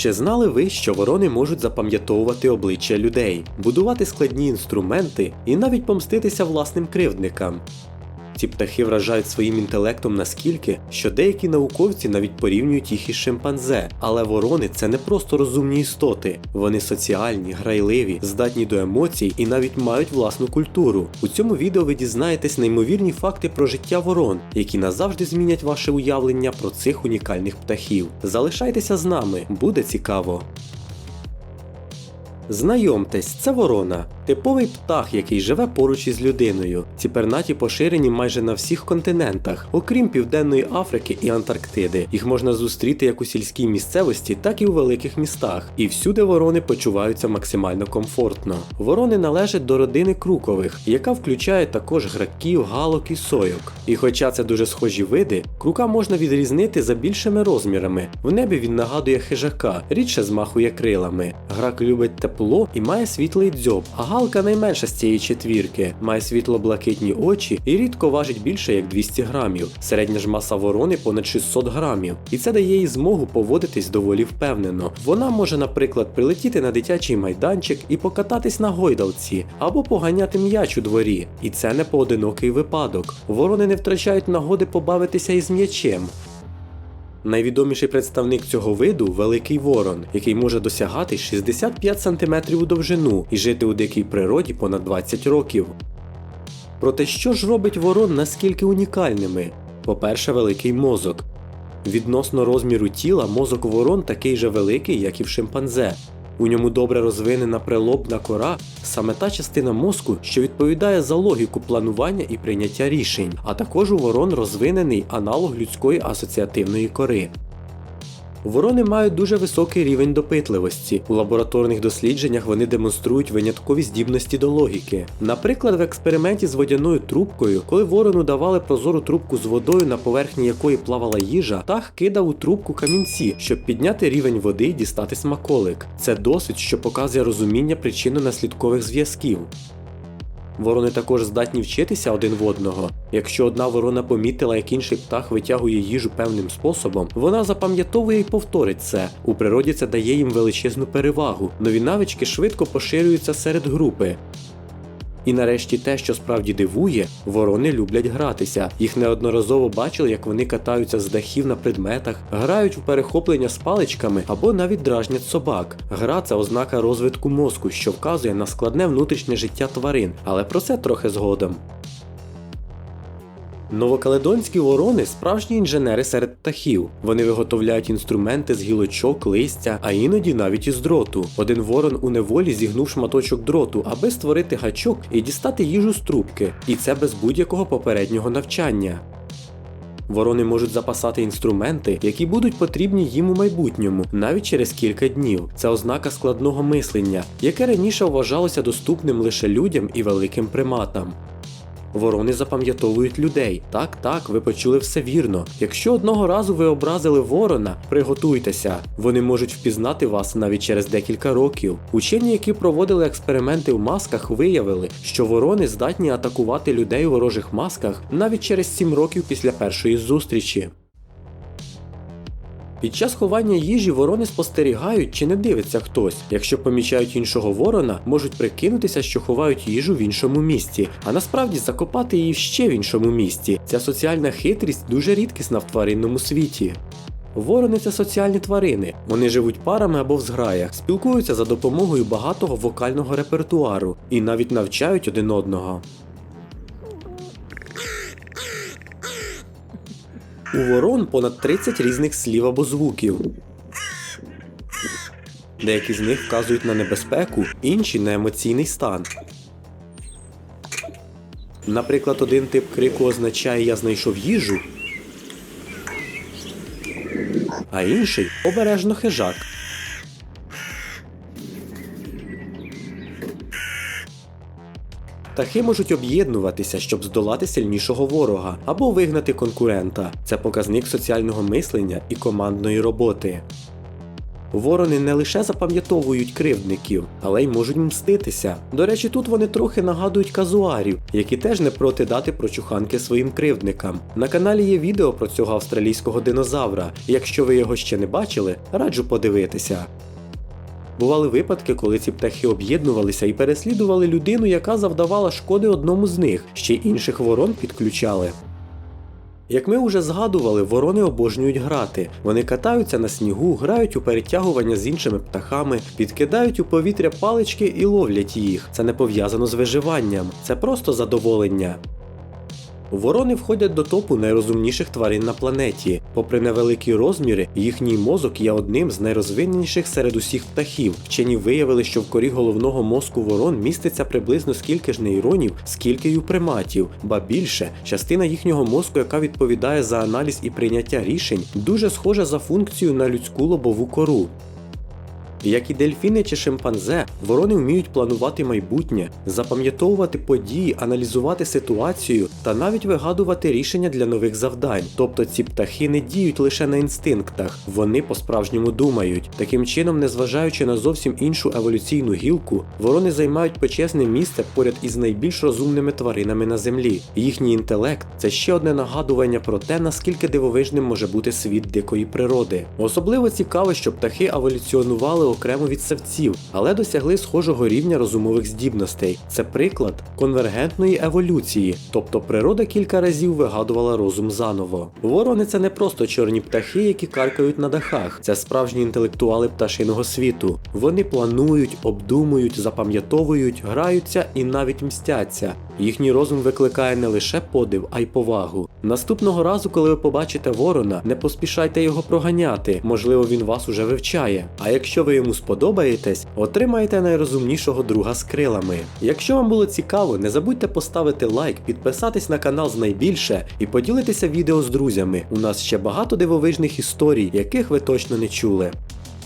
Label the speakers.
Speaker 1: Чи знали ви, що ворони можуть запам'ятовувати обличчя людей, будувати складні інструменти і навіть помститися власним кривдникам? Ці птахи вражають своїм інтелектом наскільки, що деякі науковці навіть порівнюють їх із шимпанзе. Але ворони це не просто розумні істоти. Вони соціальні, грайливі, здатні до емоцій і навіть мають власну культуру. У цьому відео ви дізнаєтесь неймовірні факти про життя ворон, які назавжди змінять ваше уявлення про цих унікальних птахів. Залишайтеся з нами, буде цікаво. Знайомтесь, це ворона, типовий птах, який живе поруч із людиною. Ці пернаті поширені майже на всіх континентах, окрім Південної Африки і Антарктиди. Їх можна зустріти як у сільській місцевості, так і у великих містах. І всюди ворони почуваються максимально комфортно. Ворони належать до родини крукових, яка включає також граків, галок і сойок. І хоча це дуже схожі види, крука можна відрізнити за більшими розмірами. В небі він нагадує хижака, рідше змахує крилами. Грак любить тепло і має світлий дзьоб, а галка найменша з цієї четвірки, має світло-блакитні очі і рідко важить більше як 200 грамів. Середня ж маса ворони понад 600 грамів, і це дає їй змогу поводитись доволі впевнено. Вона може, наприклад, прилетіти на дитячий майданчик і покататись на гойдалці або поганяти м'яч у дворі. І це не поодинокий випадок. Ворони не втрачають нагоди побавитися із м'ячем. Найвідоміший представник цього виду великий ворон, який може досягати 65 см у довжину і жити у дикій природі понад 20 років. Проте що ж робить ворон наскільки унікальними? По-перше, великий мозок. Відносно розміру тіла мозок ворон такий же великий, як і в шимпанзе. У ньому добре розвинена прилобна кора, саме та частина мозку, що відповідає за логіку планування і прийняття рішень, а також у ворон розвинений аналог людської асоціативної кори. Ворони мають дуже високий рівень допитливості. У лабораторних дослідженнях вони демонструють виняткові здібності до логіки. Наприклад, в експерименті з водяною трубкою, коли ворону давали прозору трубку з водою, на поверхні якої плавала їжа, птах кидав у трубку камінці, щоб підняти рівень води і дістати смаколик. Це досвід, що показує розуміння причинно-наслідкових зв'язків. Ворони також здатні вчитися один в одного. Якщо одна ворона помітила, як інший птах витягує їжу певним способом, вона запам'ятовує і повторить це. У природі це дає їм величезну перевагу. Нові навички швидко поширюються серед групи. І нарешті те, що справді дивує, ворони люблять гратися. Їх неодноразово бачили, як вони катаються з дахів на предметах, грають в перехоплення з паличками або навіть дражнять собак. Гра це ознака розвитку мозку, що вказує на складне внутрішнє життя тварин, але про це трохи згодом. Новокаледонські ворони справжні інженери серед птахів. Вони виготовляють інструменти з гілочок, листя, а іноді навіть із дроту. Один ворон у неволі зігнув шматочок дроту, аби створити гачок і дістати їжу з трубки. І це без будь-якого попереднього навчання. Ворони можуть запасати інструменти, які будуть потрібні їм у майбутньому, навіть через кілька днів. Це ознака складного мислення, яке раніше вважалося доступним лише людям і великим приматам. Ворони запам'ятовують людей. Так, так, ви почули все вірно. Якщо одного разу ви образили ворона, приготуйтеся. Вони можуть впізнати вас навіть через декілька років. Учені, які проводили експерименти в масках, виявили, що ворони здатні атакувати людей у ворожих масках навіть через 7 років після першої зустрічі. Під час ховання їжі ворони спостерігають, чи не дивиться хтось. Якщо помічають іншого ворона, можуть прикинутися, що ховають їжу в іншому місці, а насправді закопати її ще в іншому місці. Ця соціальна хитрість дуже рідкісна в тваринному світі. Ворони це соціальні тварини. Вони живуть парами або в зграях, спілкуються за допомогою багатого вокального репертуару і навіть навчають один одного. У ворон понад 30 різних слів або звуків. Деякі з них вказують на небезпеку, інші на емоційний стан. Наприклад, один тип крику означає Я знайшов їжу, а інший обережно хижак. Птахи можуть об'єднуватися, щоб здолати сильнішого ворога або вигнати конкурента. Це показник соціального мислення і командної роботи. Ворони не лише запам'ятовують кривдників, але й можуть мститися. До речі, тут вони трохи нагадують казуарів, які теж не проти дати прочуханки своїм кривдникам. На каналі є відео про цього австралійського динозавра. Якщо ви його ще не бачили, раджу подивитися. Бували випадки, коли ці птахи об'єднувалися і переслідували людину, яка завдавала шкоди одному з них, ще інших ворон підключали. Як ми вже згадували, ворони обожнюють грати. Вони катаються на снігу, грають у перетягування з іншими птахами, підкидають у повітря палички і ловлять їх. Це не пов'язано з виживанням, це просто задоволення. Ворони входять до топу найрозумніших тварин на планеті. Попри невеликі розміри, їхній мозок є одним з найрозвиненіших серед усіх птахів. Вчені виявили, що в корі головного мозку ворон міститься приблизно скільки ж нейронів, скільки й у приматів, ба більше, частина їхнього мозку, яка відповідає за аналіз і прийняття рішень, дуже схожа за функцією на людську лобову кору. Як і дельфіни чи шимпанзе, ворони вміють планувати майбутнє, запам'ятовувати події, аналізувати ситуацію та навіть вигадувати рішення для нових завдань. Тобто ці птахи не діють лише на інстинктах, вони по-справжньому думають. Таким чином, незважаючи на зовсім іншу еволюційну гілку, ворони займають почесне місце поряд із найбільш розумними тваринами на землі. Їхній інтелект це ще одне нагадування про те, наскільки дивовижним може бути світ дикої природи. Особливо цікаво, що птахи еволюціонували окремо від савців, але досягли схожого рівня розумових здібностей. Це приклад конвергентної еволюції, тобто природа кілька разів вигадувала розум заново. Ворони це не просто чорні птахи, які каркають на дахах. Це справжні інтелектуали пташиного світу. Вони планують, обдумують, запам'ятовують, граються і навіть мстяться. Їхній розум викликає не лише подив, а й повагу. Наступного разу, коли ви побачите ворона, не поспішайте його проганяти, можливо, він вас уже вивчає. А якщо ви йому сподобаєтесь, отримаєте найрозумнішого друга з крилами. Якщо вам було цікаво, не забудьте поставити лайк, підписатись на канал з найбільше і поділитися відео з друзями. У нас ще багато дивовижних історій, яких ви точно не чули.